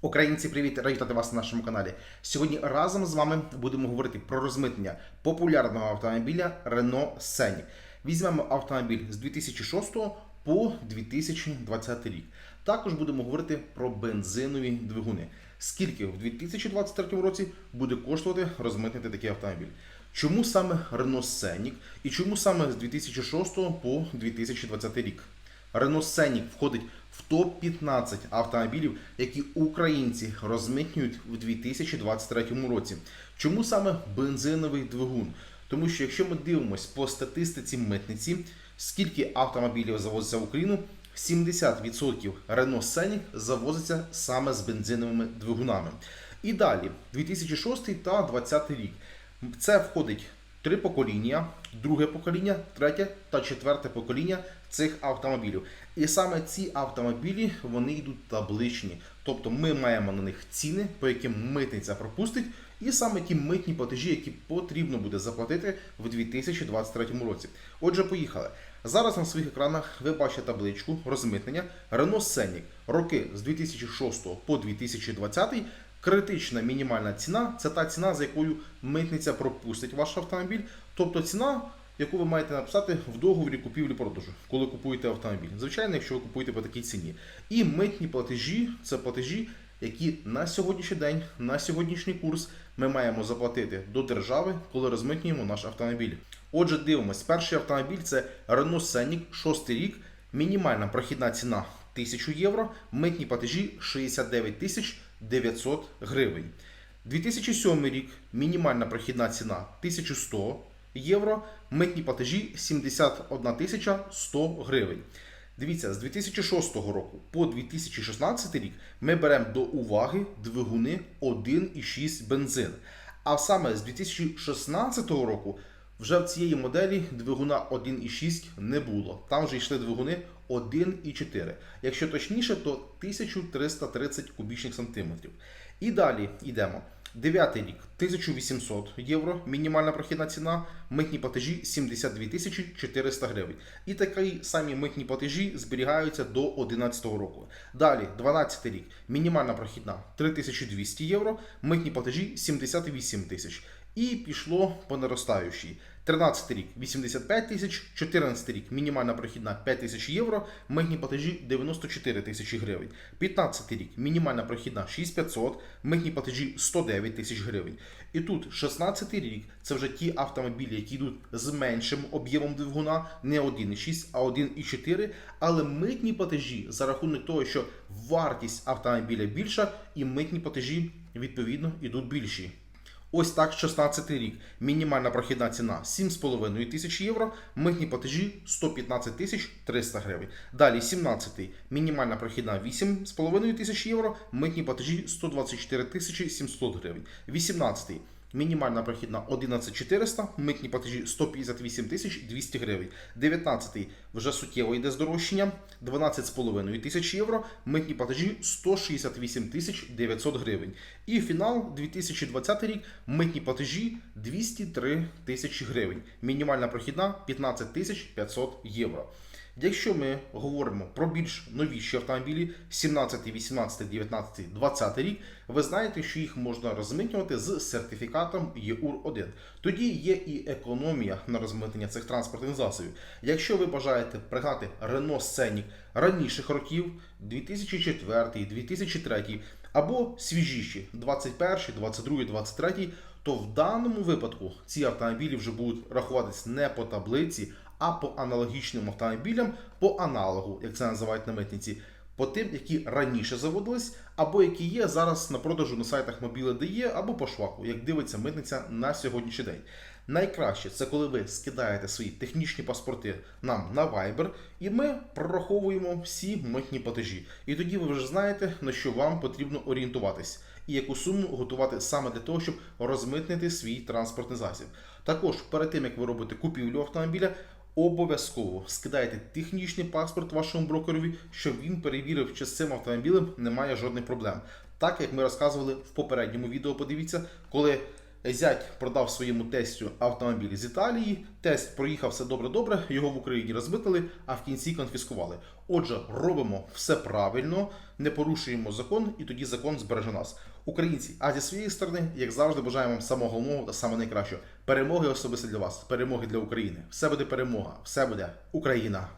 Українці, привіт! Раді вітати вас на нашому каналі. Сьогодні разом з вами будемо говорити про розмитнення популярного автомобіля Renault Scenic. Візьмемо автомобіль з 2006 по 2020 рік. Також будемо говорити про бензинові двигуни. Скільки в 2023 році буде коштувати розмитнити такий автомобіль? Чому саме Renault Scenic і чому саме з 2006 по 2020 рік? Renault Scenic входить в топ-15 автомобілів, які українці розмитнюють в 2023 році. Чому саме бензиновий двигун? Тому що якщо ми дивимося по статистиці митниці, скільки автомобілів завозиться в Україну, 70% Renault Scenic завозиться саме з бензиновими двигунами. І далі, 2006 та 2020 рік. Це входить три покоління, друге покоління, третє та четверте покоління цих автомобілів. І саме ці автомобілі вони йдуть табличні. Тобто ми маємо на них ціни, по яким митниця пропустить, і саме ті митні платежі, які потрібно буде заплатити в 2023 році. Отже, поїхали. Зараз на своїх екранах ви бачите табличку розмитнення Renault Scenic роки з 2006 по 2020 Критична мінімальна ціна це та ціна, за якою митниця пропустить ваш автомобіль. Тобто ціна, яку ви маєте написати в договорі купівлі-продажу, коли купуєте автомобіль. Звичайно, якщо ви купуєте по такій ціні. І митні платежі це платежі, які на сьогоднішній день, на сьогоднішній курс ми маємо заплатити до держави, коли розмитнюємо наш автомобіль. Отже, дивимось, перший автомобіль це Renault Scenic, 6 рік, мінімальна прохідна ціна 1000 євро, митні платежі 69 тисяч 900 гривень. 2007 рік мінімальна прохідна ціна 1100 євро, митні платежі 71 тисяча 100 гривень. Дивіться, з 2006 року по 2016 рік ми беремо до уваги двигуни 1,6 бензин. А саме з 2016 року вже в цієї моделі двигуна 1,6 не було. Там вже йшли двигуни 1,4. Якщо точніше, то 1330 кубічних сантиметрів. І далі йдемо. Дев'ятий рік 1800 євро, мінімальна прохідна ціна, митні платежі 72 тисячі 400 гривень. І такі самі митні платежі зберігаються до 2011 року. Далі, 12 рік, мінімальна прохідна 3200 євро, митні платежі 78 тисяч. І пішло по наростаючій. 13 рік 85 тисяч, 14 рік мінімальна прохідна 5 тисяч євро, митні платежі 94 тисячі гривень. 15 рік мінімальна прохідна 6500, митні платежі 109 тисяч гривень. І тут 16 рік це вже ті автомобілі, які йдуть з меншим об'ємом двигуна, не 1,6, а 1,4. Але митні платежі за рахунок того, що вартість автомобіля більша, і митні платежі відповідно йдуть більші. Ось так 16 рік. Мінімальна прохідна ціна 7,5 тисяч євро, митні платежі 115 тисяч 300 гривень. Далі 17 мінімальна прохідна 8,5 тисяч євро, митні платежі 124 тисячі 700 гривень. 18 Мінімальна прохідна 11400, митні платежі 158 тисяч 200 гривень. 19 вже суттєво йде здорожчання 12,5 тисяч євро, митні платежі 168 тисяч 900 гривень. І фінал 2020 рік митні платежі 203 тисячі гривень. Мінімальна прохідна 15 тисяч 500 євро. Якщо ми говоримо про більш новіші автомобілі 17, 18, 19, 20 рік, ви знаєте, що їх можна розмитнювати з сертифікатом ЄУР-1. Тоді є і економія на розмитнення цих транспортних засобів. Якщо ви бажаєте пригнати Renault Scenic раніших років 2004, 2003 або свіжіші 21, 22, 23, то в даному випадку ці автомобілі вже будуть рахуватись не по таблиці, а по аналогічним автомобілям, по аналогу, як це називають на митниці, по тим, які раніше заводились, або які є зараз на продажу на сайтах Mobile.de або по шваку, як дивиться митниця на сьогоднішній день. Найкраще це коли ви скидаєте свої технічні паспорти нам на Viber, і ми прораховуємо всі митні платежі. І тоді ви вже знаєте, на що вам потрібно орієнтуватись, і яку суму готувати саме для того, щоб розмитнити свій транспортний засіб. Також перед тим як ви робите купівлю автомобіля, обов'язково скидайте технічний паспорт вашому брокерові, щоб він перевірив, чи з цим автомобілем немає жодних проблем. Так як ми розказували в попередньому відео, подивіться, коли Зять продав своєму тестю автомобіль з Італії. Тест проїхав все добре-добре, його в Україні розмитили, а в кінці конфіскували. Отже, робимо все правильно, не порушуємо закон, і тоді закон збереже нас. Українці, а зі своєї сторони, як завжди, бажаємо вам самого головного та саме найкращого. Перемоги особисто для вас, перемоги для України. Все буде перемога, все буде Україна.